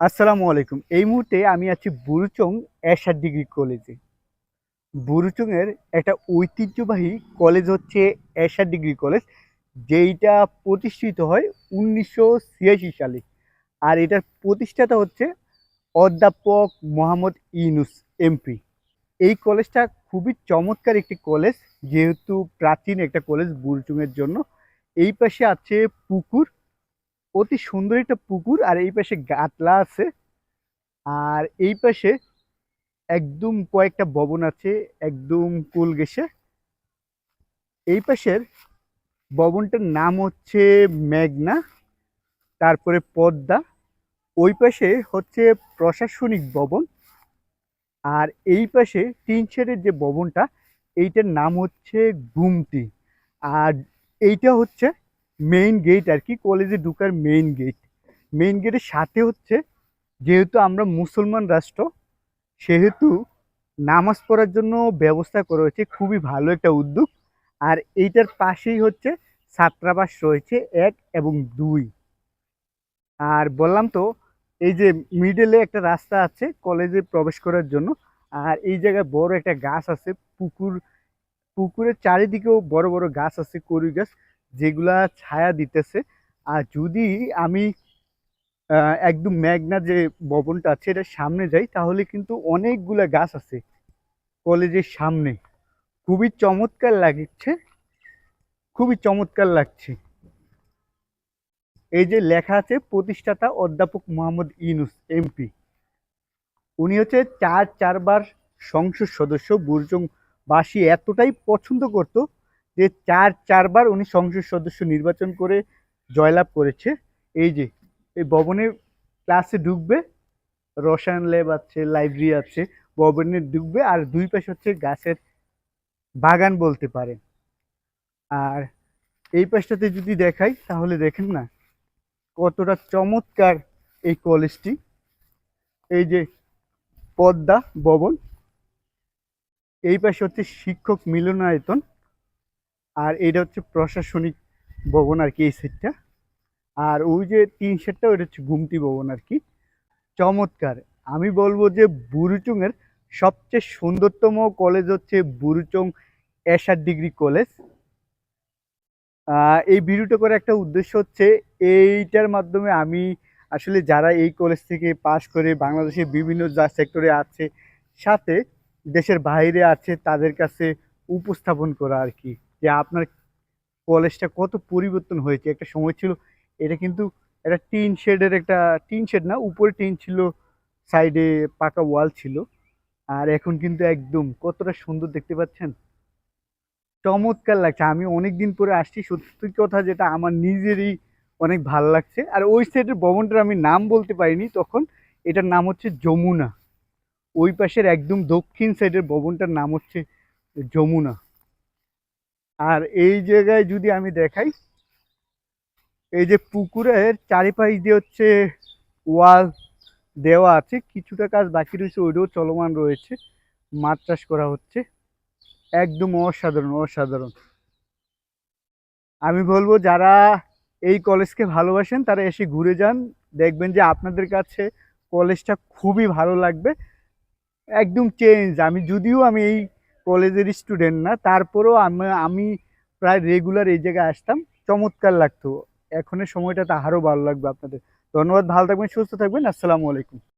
আসসালামু আলাইকুম। এই মুহূর্তে আমি আছি বুরুচং এরশাদ ডিগ্রি কলেজে। বুরুচংয়ের একটা ঐতিহ্যবাহী কলেজ হচ্ছে এরশাদ ডিগ্রি কলেজ, যেইটা প্রতিষ্ঠিত হয় উনিশশো ছিয়াশি সালে। আর এটার প্রতিষ্ঠাতা হচ্ছে অধ্যাপক মোহাম্মদ ইউনুস এমপি। এই কলেজটা খুবই চমৎকার একটি কলেজ, যেহেতু প্রাচীন একটা কলেজ বুরুচুংয়ের জন্য। এই পাশে আছে পুকুর অতি সুন্দর একটা পুকুর, আর এই পাশে গাতলা আছে। আর এই পাশে একদম কয়েকটা ভবন আছে, একদম কুল গেছে এই পাশের ভবনটার নাম হচ্ছে মেঘনা, তারপরে পদ্মা। ওই পাশে হচ্ছে প্রশাসনিক ভবন। আর এই পাশে তিন শেডের যে ভবনটা, এইটার নাম হচ্ছে গুমটি। আর এইটা হচ্ছে মেইন গেট আর কি কলেজে ঢুকার মেইন গেট মেইন গেটের সাথে হচ্ছে, যেহেতু আমরা মুসলমান রাষ্ট্র, সেহেতু নামাজ পড়ার জন্য ব্যবস্থা করা হয়েছে, খুবই ভালো একটা উদ্যোগ। আর এইটার পাশেই হচ্ছে ছাত্রাবাস রয়েছে এক এবং দুই। আর বললাম তো, এই যে মিডলে একটা রাস্তা আছে কলেজে প্রবেশ করার জন্য, আর এই জায়গায় বড় একটা গাছ আছে, পুকুর, পুকুরের চারিদিকেও বড় বড় গাছ আছে কড়ি গাছ। যেগুলা ছায়া দিতেছে। আর যদি আমি একদম মেঘনা যে ভবনটা আছে, এটার সামনে যাই, তাহলে কিন্তু অনেকগুলা গাছ আছে কলেজের সামনে। খুবই চমৎকার লাগছে। খুবই চমৎকার লাগছে। এই যে লেখা আছে, প্রতিষ্ঠাতা অধ্যাপক মোহাম্মদ ইউনুস এমপি উনি হচ্ছে চার চারবার সংসদ সদস্য বুরজং বাসী, এতটাই পছন্দ করত যে চার, চারবার উনি সংসদ সদস্য নির্বাচন করে জয়লাভ করেছে। এই যে, এই ভবনে ক্লাসে ঢুকবে, রসায়ন ল্যাব আছে লাইব্রেরি আছে, ভবনে ঢুকবে আর দুই পাশে হচ্ছে গাছের বাগান বলতে পারেন আর এই পাশটাতে যদি দেখাই, তাহলে দেখেন না, কতটা চমৎকার এই কলেজটি এই যে পদ্মা ভবন, এই পাশে হচ্ছে শিক্ষক মিলনায়তন আর এটা হচ্ছে প্রশাসনিক ভবন আর কি এই সেটটা আর ওই যে তিন সেটটা ওইটা হচ্ছে গুমটি ভবন আর কি। চমৎকার। আমি বলব যে বুরুচুংয়ের সবচেয়ে সুন্দরতম কলেজ হচ্ছে বুরুচং এশার ডিগ্রি কলেজ এই ভিডিওটা করে একটা উদ্দেশ্য হচ্ছে, এইটার মাধ্যমে আমি আসলে যারা এই কলেজ থেকে পাশ করে বাংলাদেশের বিভিন্ন যা সেক্টরে আছে, সাথে দেশের বাইরে আছে, তাদের কাছে উপস্থাপন করা আর কি। যে আপনার কলেজটা কত পরিবর্তন হয়েছে। একটা সময় ছিল, এটা কিন্তু একটা টিন শেডের একটা, টিন শেড না, উপরে টিন ছিল সাইডে পাকা ওয়াল ছিল। আর এখন কিন্তু একদম কতটা সুন্দর দেখতে পাচ্ছেন? চমৎকার লাগছে। আমি অনেক দিন পরে আসছি, সত্যি কথা যেটা আমার নিজেরই অনেক ভালো লাগছে। আর ওই সাইডের ভবনটার আমি নাম বলতে পারিনি তখন, এটার নাম হচ্ছে যমুনা। ওই পাশের একদম দক্ষিণ সাইডের ভবনটার নাম হচ্ছে যমুনা। আর এই জায়গায় যদি আমি দেখাই, এই যে পুকুরের চারিপাশ দিয়ে হচ্ছে ওয়াল দেওয়া আছে, কিছুটা কাজ বাকি রয়েছে, ওইটাও চলমান রয়েছে। মাছ চাষ করা হচ্ছে। একদম অসাধারণ অসাধারণ। আমি বলব, যারা এই কলেজকে ভালোবাসেন, তারা এসে ঘুরে যান। দেখবেন যে আপনাদের কাছে কলেজটা খুবই ভালো লাগবে। একদম চেঞ্জ আমি যদিও আমি এই কলেজের স্টুডেন্ট না, তারপরেও আমি আমি প্রায় রেগুলার এই জায়গায় আসতাম। চমৎকার লাগতো। এখনের সময়টা আরও ভালো লাগবে আপনাদের। ধন্যবাদ, ভালো থাকবেন, সুস্থ থাকবেন। আসসালামু আলাইকুম।